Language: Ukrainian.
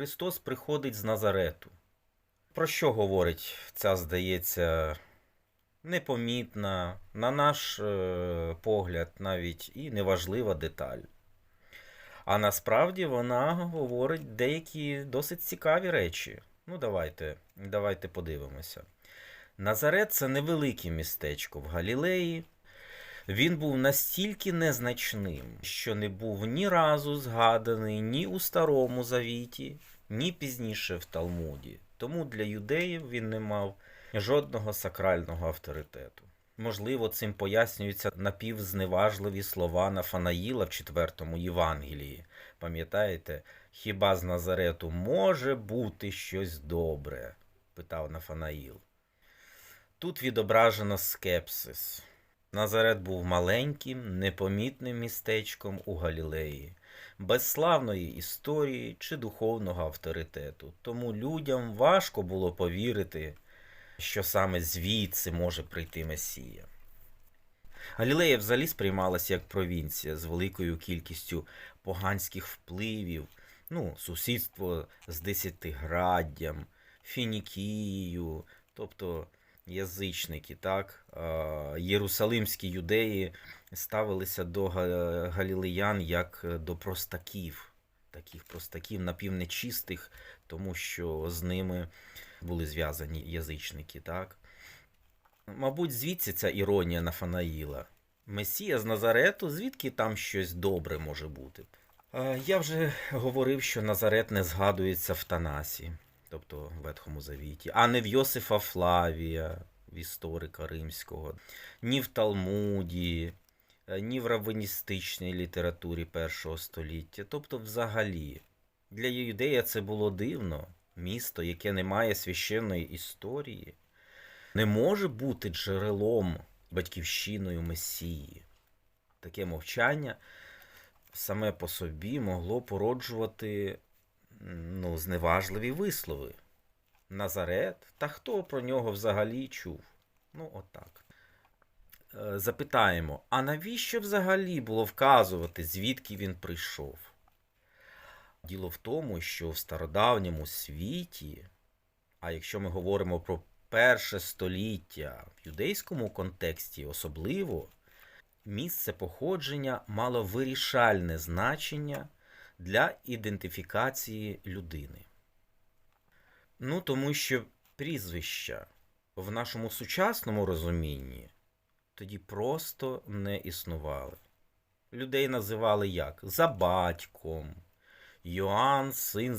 Христос приходить з Назарету. Про що говорить ця, здається, непомітна, на наш е, погляд, навіть і неважлива деталь. А насправді вона говорить деякі досить цікаві речі. Ну, давайте, давайте подивимося. Назарет це невелике містечко в Галілеї. Він був настільки незначним, що не був ні разу згаданий ні у Старому Завіті, ні пізніше в Талмуді. Тому для юдеїв він не мав жодного сакрального авторитету. Можливо, цим пояснюються напівзневажливі слова Нафанаїла в четвертому Євангелії. Пам'ятаєте, хіба з Назарету може бути щось добре? питав Нафанаїл. Тут відображено скепсис. Назарет був маленьким, непомітним містечком у Галілеї, без славної історії чи духовного авторитету. Тому людям важко було повірити, що саме звідси може прийти Месія. Галілея взагалі сприймалася як провінція з великою кількістю поганських впливів, ну, сусідство з десятиграддям, Фінікією, тобто язичники, так? Е, Єрусалимські юдеї ставилися до галілеян як до простаків, таких простаків напівнечистих, тому що з ними були зв'язані язичники, так? Мабуть, звідси ця іронія Нафанаїла. Месія з Назарету, звідки там щось добре може бути? Е, Я вже говорив, що Назарет не згадується в Танасі, тобто в Ветхому Завіті, а не в Йосифа Флавія, в історика римського, ні в Талмуді, е, ні в раввиністичній літературі першого століття. Тобто, взагалі, для юдея це було дивно. Місто, яке не має священної історії, не може бути джерелом батьківщиною Месії. Таке мовчання саме по собі могло породжувати ну, зневажливі вислови. Назарет, та хто про нього взагалі чув? Ну, отак. Е, Запитаємо, а навіщо взагалі було вказувати, звідки він прийшов? Діло в тому, що в стародавньому світі, а якщо ми говоримо про перше століття в юдейському контексті особливо, місце походження мало вирішальне значення для ідентифікації людини. Ну, тому що прізвища в нашому сучасному розумінні тоді просто не існували. Людей називали як? За батьком, Йоанн, син